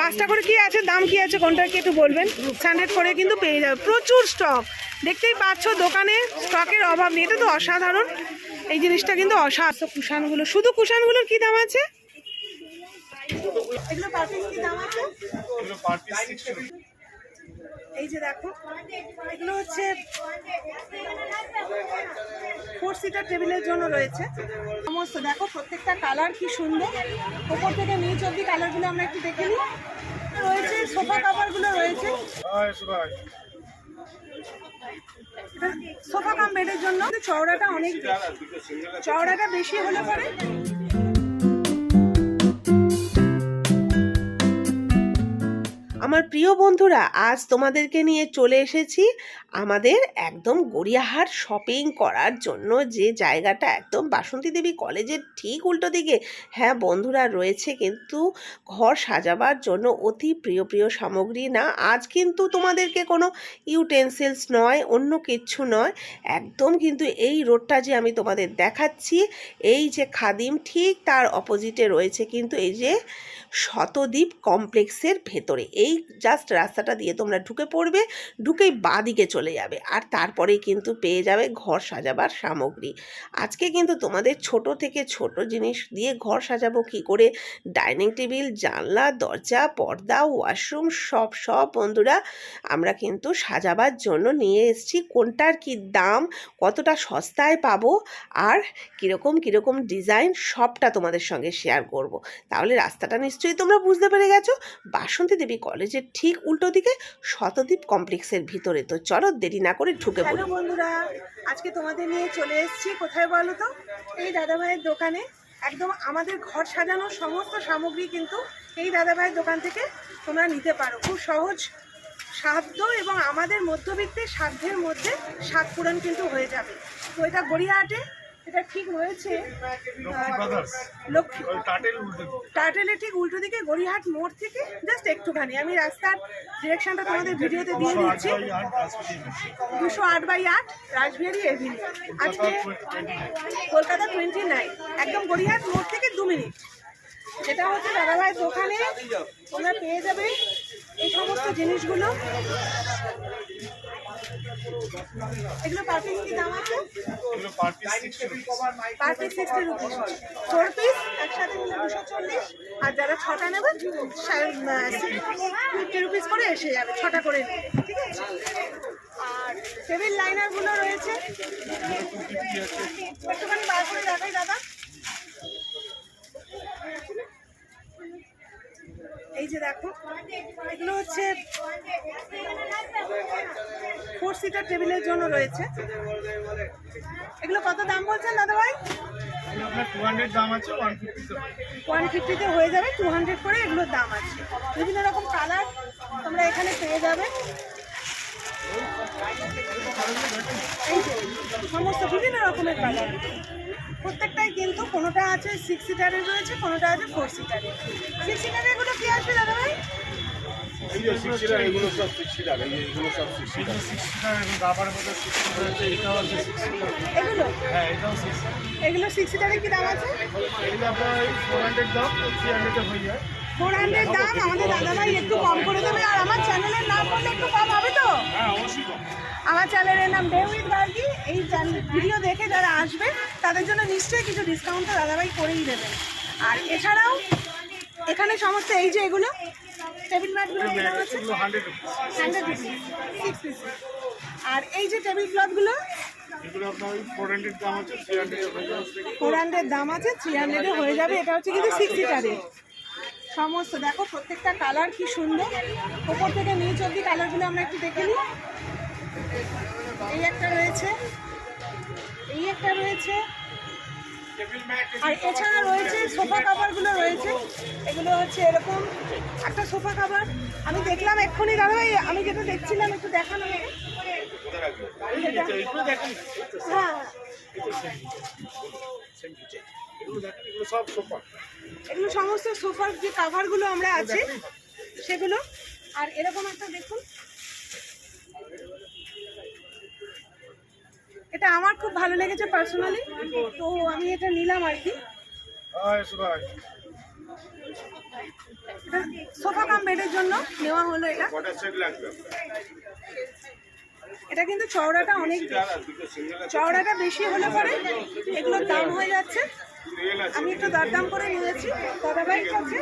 পাঁচটা করে কি আছে? দাম কি আছে? কোনটা কি একটু বলবেন? হান্ড্রেড করে কিন্তু পেয়ে যাবে। প্রচুর স্টক দেখতেই পাচ্ছ দোকানে স্টকের অভাব নেই। এটা তো অসাধারণ। এই জিনিসটা কিন্তু অসাধারণ। কুশানগুলো শুধু কুশানগুলোর কি দাম আছে? এগুলো কি দাম আছে? এই যে দেখো, এগুলো হচ্ছে ফোর সিটার টেবিলের জন্য রয়েছে। সমস্ত দেখো, প্রত্যেকটা কালার কি সুন্দর। ওপর থেকে নিচ অব্দি কালারগুলো আমরা একটু দেখে নিই। রয়েছে সোফা কাভারগুলো রয়েছে। সোফা কাম বেডের জন্য। চওড়াটা অনেক চওড়াটা বেশি হলে পরে আমার প্রিয় বন্ধুরা আজ তোমাদেরকে নিয়ে চলে এসেছি আমাদের একদম গড়িয়াহাট শপিং করার জন্য যে জায়গাটা একদম বাসন্তী দেবী কলেজের ঠিক উল্টো দিকে। হ্যাঁ বন্ধুরা রয়েছে কিন্তু ঘর সাজাবার জন্য অতি প্রিয় প্রিয় সামগ্রী না। আজ কিন্তু তোমাদেরকে কোনো ইউটেন্সিলস নয়, অন্য কিচ্ছু নয়। একদম কিন্তু এই রোডটা যে আমি তোমাদের দেখাচ্ছি, এই যে খাদিম ঠিক তার অপোজিটে রয়েছে কিন্তু এই যে শতদ্বীপ কমপ্লেক্সের ভেতরে। এই জাস্ট রাস্তাটা দিয়ে তোমরা ঢুকে পড়বে, ঢুকেই বাঁ দিকে চলে যাবে। আর তারপরেই কিন্তু পেয়ে যাবে ঘর সাজাবার সামগ্রী। আজকে কিন্তু তোমাদের ছোট থেকে ছোট জিনিস দিয়ে ঘর সাজাবো কি করে? ডাইনিং টেবিল, জানলা, দরজা, পর্দা, ওয়াশরুম, সব সব বন্ধুরা, আমরা কিন্তু সাজাবার জন্য নিয়ে এসেছি। কোনটার কি দাম, কতটা সস্তায় পাবো, আর কীরকম কীরকম ডিজাইন, সবটা তোমাদের সঙ্গে শেয়ার করব। তাহলে রাস্তাটা নিশ্চয়ই তোমরা বুঝতে পেরে গেছো। বাসন্তী দেবী কলেজের ঠিক উল্টো দিকে শতদ্বীপ কমপ্লেক্সের ভিতরে। তো চলো দেরি না করে ঢুকে পড়ি। বন্ধুরা আজকে তোমাদের নিয়ে চলে এসেছি কোথায় বলো তো? এই দাদাভাইয়ের দোকানে। একদম আমাদের ঘর সাজানোর সমস্ত সামগ্রী কিন্তু এই দাদাভাইয়ের দোকান থেকে তোমরা নিতে পারো। খুব সহজ সাধ্য এবং আমাদের মধ্যবিত্তের সাধ্যের মধ্যে স্বাদ পূরণ কিন্তু হয়ে যাবে। তো এটা গড়িয়াহাটে এটা ঠিক রয়েছে লক্ষ্মী টার্টেলের ঠিক উল্টো দিকে গড়িয়াহাট মোড় থেকে জাস্ট একটুখানি। আমি রাস্তার ডিরেকশনটা তোমাদের ভিডিওতে দিয়ে দিচ্ছি। দুশো আট বাই আট রাসবিহারি এভিনিউ আজকে কলকাতা টোয়েন্টি নাইন একদম গড়িয়াহাট মোড় থেকে দু মিনিট। যেটা হচ্ছে দাদাভাইয়ের দোকানে তোমরা পেয়ে যাবে এই সমস্ত জিনিসগুলো। এগুলো পার্কিং কি দাম আছে? Per piece sixty rupees four piece একসাথে নিলে দুশো চল্লিশ। আর যারা ছটা নেবে ফিফটি রুপিস করে এসে যাবে ছটা করে। ঠিক আছে? আর টেবিল লাইনারগুলো রয়েছে। একটুখানি বার করে দেখাই দাদা। এই যে দেখো এগুলো হচ্ছে ফোর সিটার টেবিলের জন্য রয়েছে। এগুলো কত দাম বলছেন দাদা ভাই? ওয়ান ফিফটিতে হয়ে যাবে টু হান্ড্রেড করে এগুলোর দাম আছে। বিভিন্ন রকম কালার তোমরা এখানে পেয়ে যাবে। এই যে, সমস্ত বিভিন্ন রকমের কালার প্রত্যেকটাই কিন্তু কোনোটা আছে সিক্স সিটারের রয়েছে কোনোটা আছে ফোর সিটারের সিক্স সিটারের এগুলো কি আসবে দাদা ভাই এগুলো হ্যাঁ সিক্স সিটারের কি দাম আছে? ফোর হান্ড্রেড দাম থ্রি হান্ড্রেডে হয়ে হান্ড্রেড দাম আমাদের ভাই একটু কম করে দেবে আর আমার চ্যানেলের নাম করলে একটু কম হবে তো? হ্যাঁ অবশ্যই কম। আমার চ্যানেলের নাম গার্গি এই ভিডিও দেখে যারা আসবে তাদের জন্য নিশ্চয়ই কিছু ডিসকাউন্ট তো দাদাভাই করেই দেবেন আর এছাড়াও এখানে সমস্ত এই যে এগুলো টেবিল ম্যাটগুলো হান্ড্রেড রুপিস সিক্স পিস আর এই যে টেবিল ক্লথগুলো দাম আছে থ্রি হান্ড্রেড হয়ে যাবে ফোর হান্ড্রেড দাম আছে থ্রি হান্ড্রেডে হয়ে যাবে এটা হচ্ছে কিন্তু সিক্স সিটারের সমস্ত দেখো প্রত্যেকটা কালার কি সুন্দর। ওপর থেকে নিচ অব্দি কালারগুলো আমরা একটু দেখে নিই। এই একটা রয়েছে এই একটা রয়েছে আর এছাড়া রয়েছে সোফা কাভারগুলো রয়েছে। এগুলো হচ্ছে এরকম একটা সোফা কাভার। আমি দেখলাম এক্ষুনি দাদা ভাই আমি যেটা দেখছিলাম, একটু দেখান আমাকে। হ্যাঁ। এগুলো সমস্ত সোফার যে কাভারগুলো আমরা আছে, সেগুলো। আর এরকম একটা দেখুন এটা আমার খুব ভালো লেগেছে পার্সোনালি তো আমি এটা নিলাম আর কি। সোফা কাম বেডের জন্য নেওয়া হলো এটা। এটা কিন্তু চওড়াটা অনেক চওড়াটা বেশি হলে পরে এগুলোর দাম হয়ে যাচ্ছে। আমি একটু দরদাম করে নিয়েছি। দাদাভাই কাছে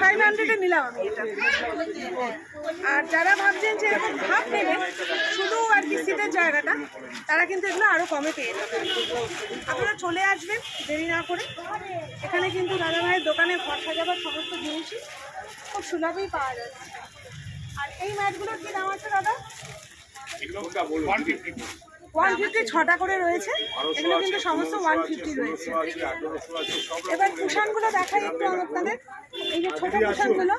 ফাইভ হান্ড্রেডে নিলাম আমি এটা। আর যারা ভাবছেন যে এরকম ভাব নেবেন শুধু আর কি সিটের জায়গাটা, তারা কিন্তু এগুলো আরও কমে পেয়ে যাবে। আপনারা চলে আসবেন, দেরি না করে। এখানে কিন্তু দাদাভাইয়ের দোকানে ঘর সাজাবার সমস্ত জিনিসই খুব সুলভেই পাওয়া যাচ্ছে। আর এই ম্যাটগুলোর কী দাম আছে দাদা? ওয়ান ফিফটি, ছটা করে রয়েছে। এগুলো কিন্তু সমস্ত ওয়ান ফিফটি রয়েছে। এবার কুশানগুলো দেখাই একটু আপনাদের। এই যে ছোট কুশানগুলো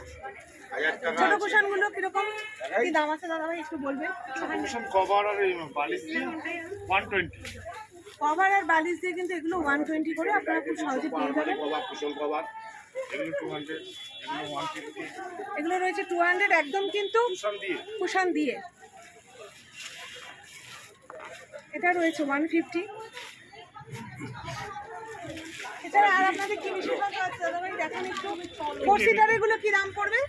ছোট কুশানগুলো কীরকম? কি দাম আছে দাদা ভাই একটু বলবেন? সব কভার আর বালিশ দিয়ে ওয়ান টোয়েন্টি কভার আর বালিশ দিয়ে কিন্তু এগুলো ওয়ান টোয়েন্টি করে আপনারা খুব সহজে পেয়ে যাবেন। কভার কুশল কভার এগুলো রয়েছে টু হান্ড্রেড একদম কিন্তু কুশন দিয়ে। কুশান দিয়ে। এটা রয়েছে ওয়ান ফিফটি এছাড়া আর আপনাদের কি বিশেষত্ব আছে? দাদা ভাই দেখান একটু। ফোর সিটার এগুলো কি দাম পড়বে?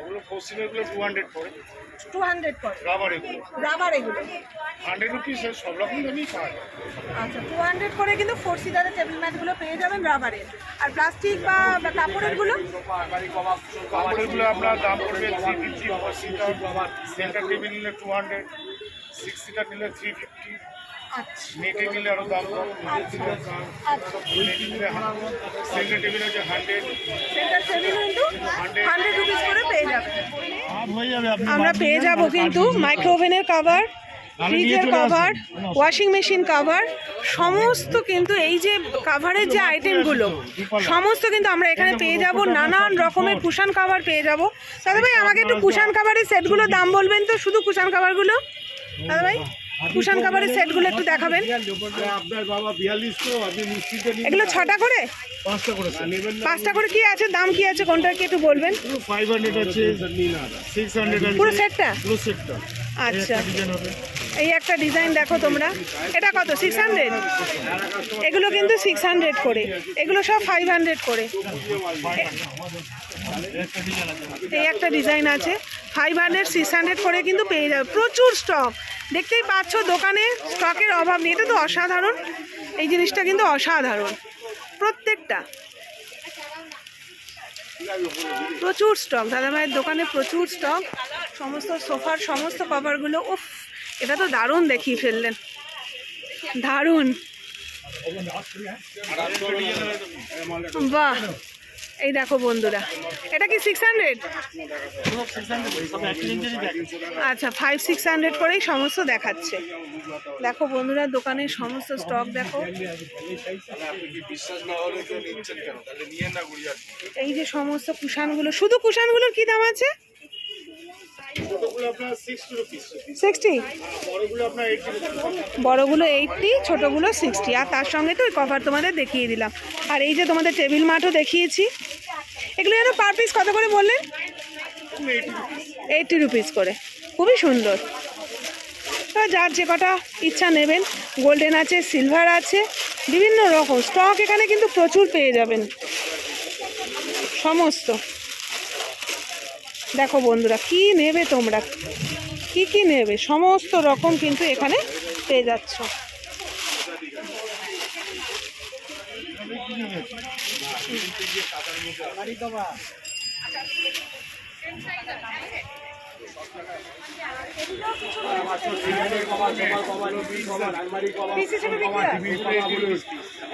ওগুলো ফোর সিলেগুলো টু হান্ড্রেড পড়ে টু হান্ড্রেড করে। রাবার এগুলো। রাবার এগুলো। হান্ড্রেড রুপিস সব রকম দামই পাওয়া যায়। আচ্ছা টু হান্ড্রেড করে কিন্তু ফোর সিটারের টেবিল ম্যাটগুলো পেয়ে যাবেন রাবারের আর প্লাস্টিক বা কাপড়েরগুলো কাপড়গুলো আপনার দাম পড়বে three fifty four seater centre table নিলে টু হান্ড্রেড সিক্স সিটার নিলে থ্রি ফিফটি নেটে নিলে আরও দাম কম আচ্ছা আচ্ছা। নেটে নিলে সেন্টার টেবিল হচ্ছে hundred. Centre table hundred rupees করে পেয়ে যাবে। আমরা পেয়ে যাব কিন্তু মাইক্রো ওভেনের কভার ফ্রিজের কভার ওয়াশিং মেশিন কভার সমস্ত কিন্তু এই যে কাভারের যে আইটেমগুলো সমস্ত কিন্তু আমরা এখানে পেয়ে যাব। নানান রকমের কুশান কাভার পেয়ে যাব। দাদা ভাই আমাকে একটু কুশান কাভারের সেটগুলোর দাম বলবেন তো? শুধু কুশান কাভারগুলো দাদা ভাই কুশান কাভারের সেটগুলো একটু দেখাবেন। আপনার বাবা বিয়াল্লিশ আপনি নিশ্চিত এগুলো ছটা করে? পাঁচটা করে নেবেন পাঁচটা করে কি আছে? দাম কি আছে? কোনটা কি একটু বলবেন? ফাইভ হান্ড্রেড আছে সিক্স হান্ড্রেড পুরো সেটটা? পুরো সেটটা। আচ্ছা। এই একটা ডিজাইন দেখো তোমরা। এটা কত? সিক্স হান্ড্রেড এগুলো কিন্তু সিক্স হান্ড্রেড করে। এগুলো সব ফাইভ হান্ড্রেড করে। এই একটা ডিজাইন আছে। ফাইভ হান্ড্রেড সিক্স হান্ড্রেড করে কিন্তু পেয়ে যাবে। প্রচুর স্টক দেখতেই পাচ্ছ, দোকানে স্টকের অভাব নেই। এটা তো অসাধারণ। এই জিনিসটা কিন্তু অসাধারণ। প্রত্যেকটা। প্রচুর স্টক। দাদাভাইয়ের দোকানে প্রচুর স্টক। সমস্ত সোফার সমস্ত কভারগুলো, উফ, এটা তো দারুণ দেখিয়ে ফেললেন। দারুণ। বাহ। এই দেখো বন্ধুরা। এটা কি সিক্স হান্ড্রেড আচ্ছা ফাইভ সিক্স হান্ড্রেড করেই সমস্ত দেখাচ্ছে। দেখো বন্ধুরা, দোকানের সমস্ত স্টক দেখো। এই যে সমস্ত কুশানগুলো শুধু কুষানগুলোর কি দাম আছে ছোটগুলো আপনার সিক্সটি রুপিস সিক্সটি বড়গুলো এইটটি ছোটোগুলো সিক্সটি আর তার সঙ্গে তো ওই কভার তোমাদের দেখিয়ে দিলাম। আর এই যে তোমাদের টেবিল মাঠও দেখিয়েছি। এগুলো যেন পার পিস কত করে বললেন? এইটটি রুপিস করে। খুবই সুন্দর। তো যার যে কটা ইচ্ছা নেবেন গোল্ডেন আছে সিলভার আছে বিভিন্ন রকম। স্টক এখানে কিন্তু প্রচুর পেয়ে যাবেন। সমস্ত। দেখো বন্ধুরা কি নেবে তোমরা? কি কি নেবে? সমস্ত রকম কিন্তু এখানে পেয়ে যাচ্ছ।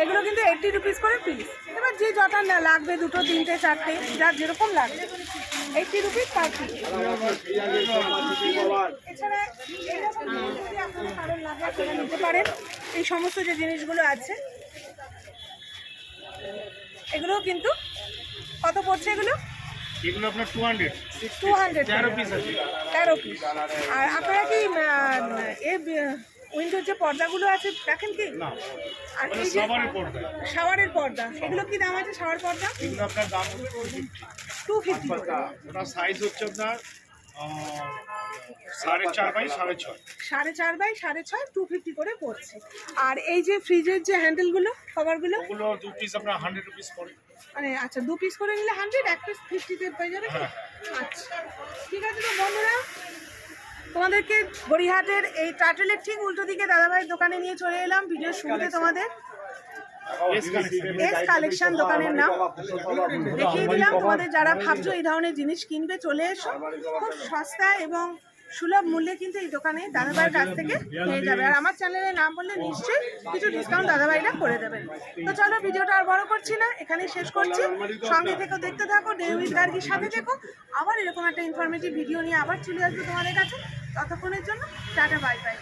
এগুলো কিন্তু এইটটি রুপিস করে পিস এবার যে যটা লাগবে, দুটো, তিনটে, চারটে যার যেরকম লাগবে এইটটি রুপিস পার পিস এছাড়া নিতে পারেন। এই সমস্ত যে জিনিসগুলো আছে এগুলো কিন্তু কত পড়ছে এগুলো? এগুলো আপনার টু হান্ড্রেড টু হান্ড্রেড তেরো পিস আছে। তেরো পিস আর আপনারা কি এ উইন্ডোর যে পর্দাগুলো আছে দেখেন কি? আর মানে এই যে শাওয়ারের পর্দা। এগুলো কি দাম আছে শাওয়ার পর্দা? এগুলো আপনার দাম টু ফিফটি ওটা সাইজ হচ্ছে আপনার সাড়ে চার বাই সাড়ে ছয়। সাড়ে চার বাই সাড়ে ছয় টু ফিফটি করে পড়ছে। আর এই যে ফ্রিজের যে হ্যান্ডেলগুলো কভারগুলো ওগুলো দু পিস আপনার হান্ড্রেড রুপিস পড়ে। মানে আচ্ছা দু পিস করে নিলে হান্ড্রেড এক পিস ফিফটিতে পেয়ে যাবে আচ্ছা। ঠিক আছে তো বন্ধুরা তোমাদেরকে গড়িহাটের এই টাটেলের ঠিক উল্টো দিকে দাদাভাইয়ের দোকানে নিয়ে চলে এলাম ভিডিও শুরুতে তোমাদের। এস কালেকশন দোকানের নাম। দেখিয়ে দিলাম তোমাদের যারা ভাবছ এই ধরনের জিনিস কিনবে চলে এসো। খুব সস্তা এবং সুলভ মূল্যে কিন্তু এই দোকানে দাদাভাইয়ের কাছ থেকে পেয়ে যাবে। আর আমার চ্যানেলের নাম বললে নিশ্চয়ই কিছু ডিসকাউন্ট দাদাভাইরা করে দেবেন। তো চলো ভিডিওটা আর বড় করছি না, এখানেই শেষ করছি। সঙ্গে থেকে দেখতে থাকো ডেভিড গার্গির সাথে থেকো। আবার এরকম একটা ইনফরমেটিভ ভিডিও নিয়ে আবার চলে আসব তোমাদের কাছে। ততক্ষণের জন্য, টাটা বাই বাই